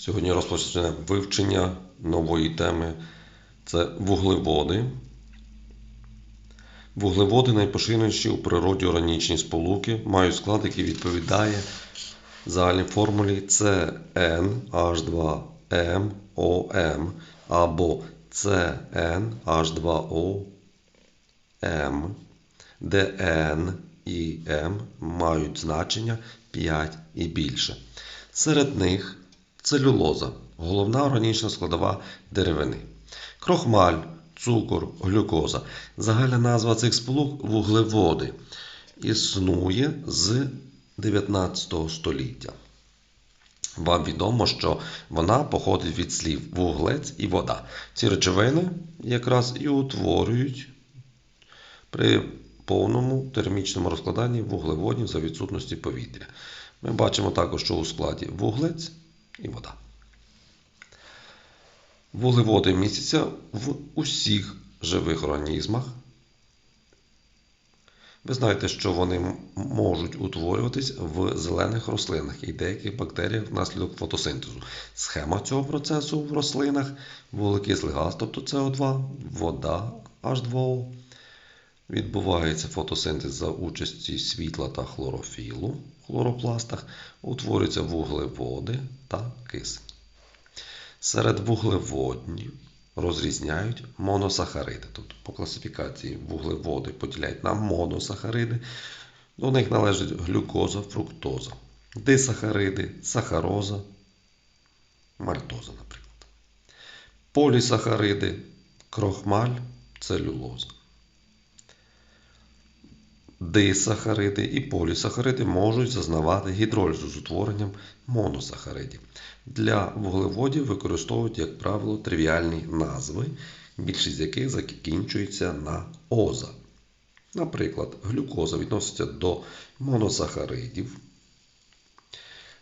Сьогодні розпочнемо вивчення нової теми. Це вуглеводи. Вуглеводи найпоширеніші у природі органічні сполуки, мають склад, який відповідає загальній формулі CnH2MOM або CnH2OM, де N і M мають значення 5 і більше. Серед них целюлоза головна органічна складова деревини. Крохмаль, цукор, глюкоза. Загальна назва цих сполук вуглеводи. Існує з 19 століття. Вам відомо, що вона походить від слів вуглець і вода. Ці речовини якраз і утворюють при повному термічному розкладанні вуглеводів за відсутності повітря. Ми бачимо також, що у складі вуглець і вода. Вуглеводи містяться в усіх живих організмах. Ви знаєте, що вони можуть утворюватись в зелених рослинах і деяких бактеріях внаслідок фотосинтезу. Схема цього процесу в рослинах вуглекислий газ, тобто СО2, вода H2O. Відбувається фотосинтез за участі світла та хлорофілу в хлоропластах, утворюються вуглеводи та кисень. Серед вуглеводнів розрізняють моносахариди. Тобто по класифікації вуглеводи поділяють на моносахариди. До них належать глюкоза, фруктоза, дисахариди, сахароза, мальтоза, наприклад. Полісахариди, крохмаль, целюлоза. Дисахариди і полісахариди можуть зазнавати гідролізу з утворенням моносахаридів. Для вуглеводів використовують, як правило, тривіальні назви, більшість з яких закінчується на оза. Наприклад, глюкоза відноситься до моносахаридів.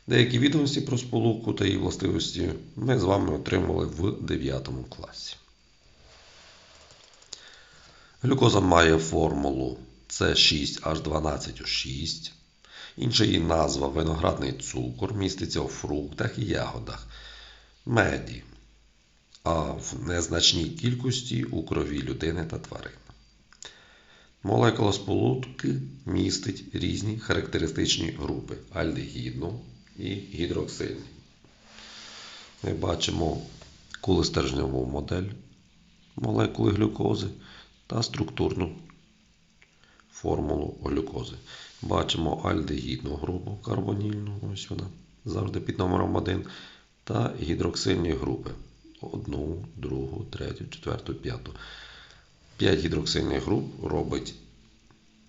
Деякі відомості про сполуку та її властивості ми з вами отримали в 9 класі. Глюкоза має формулу С6H12O6. Інша її назва виноградний цукор міститься у фруктах і ягодах, меді, а в незначній кількості у крові людини та тварин. Молекула сполуки містить різні характеристичні групи альдегідну і гідроксильну. Ми бачимо кулестержневу модель молекули глюкози та структурну формулу глюкози. Бачимо альдегідну групу карбонільну, ось вона, завжди під номером 1, та гідроксильні групи. Одну, другу, третю, четверту, п'яту. П'ять гідроксильних груп робить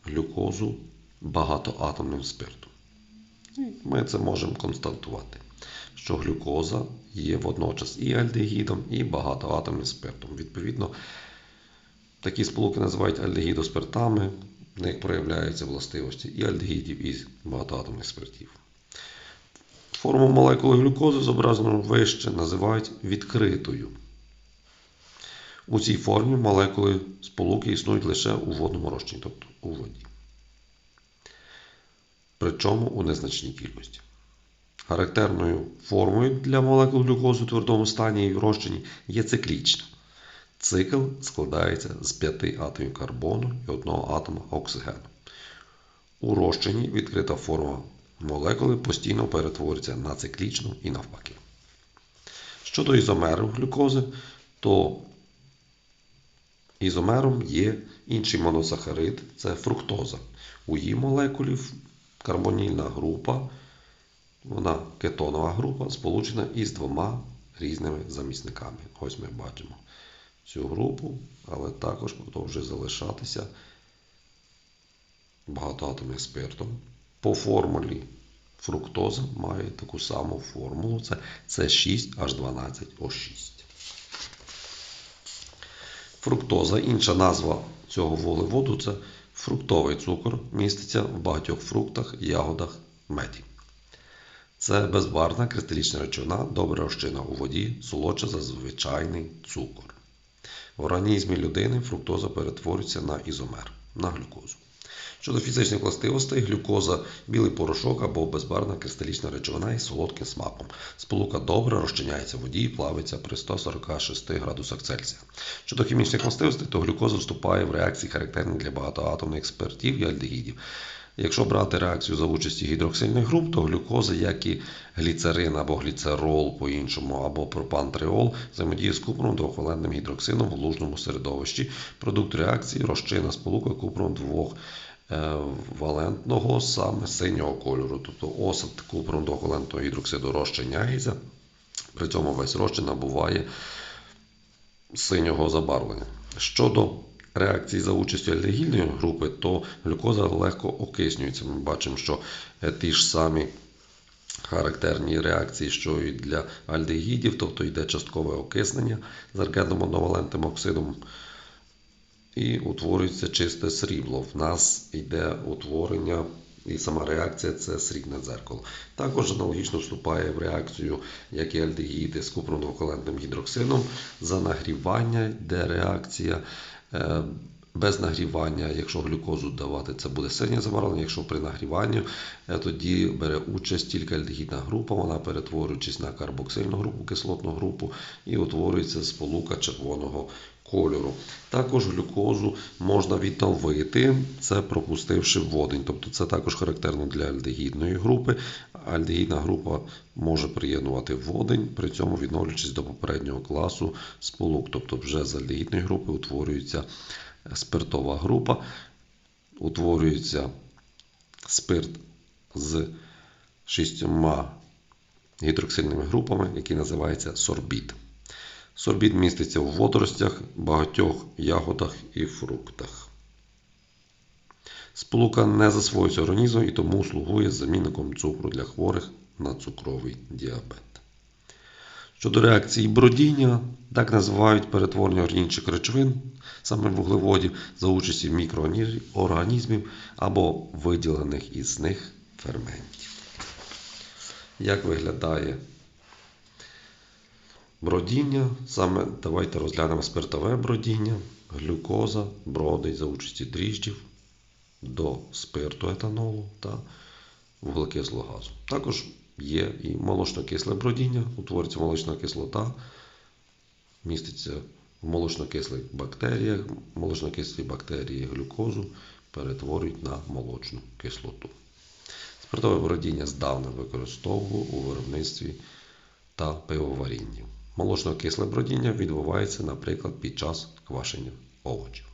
глюкозу багатоатомним спиртом. Ми це можемо констатувати, що глюкоза є водночас і альдегідом, і багатоатомним спиртом. Відповідно, такі сполуки називають альдегідоспиртами, в них проявляються властивості і альдегідів, і багатоатомних спиртів. Форму молекули глюкози, зображену вище, називають відкритою. У цій формі молекули сполуки існують лише у водному розчині, тобто у воді. Причому у незначній кількості. Характерною формою для молекул глюкози у твердому стані і в розчині є циклічна. Цикл складається з п'яти атомів карбону і одного атома оксигену. У розчині відкрита форма молекули постійно перетворюється на циклічну і навпаки. Щодо ізомерів глюкози, то ізомером є інший моносахарид це фруктоза. У її молекулі карбонільна група, вона кетонова група, сполучена із двома різними замісниками. Ось ми бачимо цю групу, але також продовжує залишатися багатоатомним спиртом. По формулі фруктоза має таку саму формулу, це С6H12O6. Фруктоза, інша назва цього вуглеводу це фруктовий цукор, міститься в багатьох фруктах, ягодах, меді. Це безбарвна кристалічна речовина, добре розчинна у воді, солодша за звичайний цукор. В організмі людини фруктоза перетворюється на ізомер, на глюкозу. Щодо фізичних властивостей, глюкоза білий порошок або безбарвна кристалічна речовина із солодким смаком. Сполука добре розчиняється в воді і плавиться при 146 градусах Цельсія. Щодо хімічних властивостей, то глюкоза вступає в реакції, характерні для багатоатомних спиртів і альдегідів. Якщо брати реакцію за участі гідроксильних груп, то глюкоза, як і гліцерин або гліцерол по-іншому, або пропантриол, взаємодіє з купром двохвалентним гідроксидом в лужному середовищі. Продукт реакції розчинна сполука купром двох е, саме синього кольору. Тобто осад купром двохвалентного гідроксиду розчиняється, при цьому весь розчин набуває синього забарвлення. Щодо реакції за участю альдегідної групи, то глюкоза легко окиснюється. Ми бачимо, що е, ті ж самі характерні реакції, що і для альдегідів, тобто йде часткове окиснення з аргентом одновалентним оксидом і утворюється чисте срібло. В нас йде утворення і сама реакція це срібне дзеркало. Також аналогічно вступає в реакцію, як і альдегіди з купром двохвалентним гідроксидом. За нагрівання йде реакція. Е, Без нагрівання, якщо глюкозу давати, це буде синє забарвлення. Якщо при нагріванні, е, тоді бере участь тільки альдегідна група, вона перетворюючись на карбоксильну групу, кислотну групу і утворюється сполука червоного кольору. Також глюкозу можна відновити, це пропустивши водень. Тобто це також характерно для альдегідної групи. Альдегідна група може приєднувати водень, при цьому відновлюючись до попереднього класу сполук. Тобто вже з альдегідної групи утворюється спиртова група, утворюється спирт з шістьма гідроксильними групами, які називаються сорбіт. Сорбіт міститься в водоростях, багатьох ягодах і фруктах. Сполука не засвоюється організмом і тому слугує замінником цукру для хворих на цукровий діабет. Щодо реакції бродіння, так називають перетворення органічних речовин, саме вуглеводів, за участі мікроорганізмів або виділених із них ферментів. Як виглядає бродіння? Саме давайте розглянемо спиртове бродіння, глюкоза бродить за участі дріжджів до спирту етанолу та вуглекислого газу. Також є і молочно-кисле бродіння, утворюється молочна кислота, міститься в молочно-кислих бактеріях, молочно-кислі бактерії глюкозу перетворюють на молочну кислоту. Спиртове бродіння здавна використовувало у виробництві та пивоварінні. Молочно-кисле бродіння відбувається, наприклад, під час квашення овочів.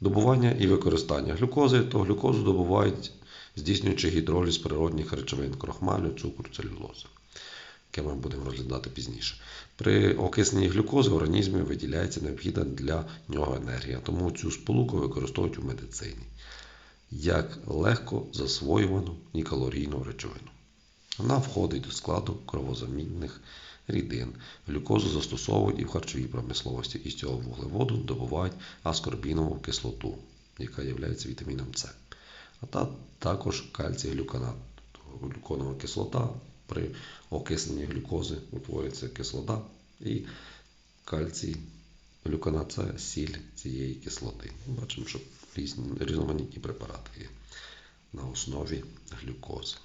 Добування і використання глюкози, то глюкозу добувають здійснюючи гідроліз природних речовин крохмалю, цукру, целюлози, яке ми будемо розглядати пізніше. При окисненні глюкози в організмі виділяється необхідна для нього енергія, тому цю сполуку використовують у медицині як легко засвоювану і калорійну речовину. Вона входить до складу кровозамінних рідин. Глюкозу застосовують і в харчовій промисловості, і з цього вуглеводу добувають аскорбінову кислоту, яка є вітаміном С. А та також кальцій глюконат. Глюконова кислота при окисненні глюкози утворюється кислота і кальцій глюконат це сіль цієї кислоти. Бачимо, що різні, різноманітні препарати є на основі глюкози.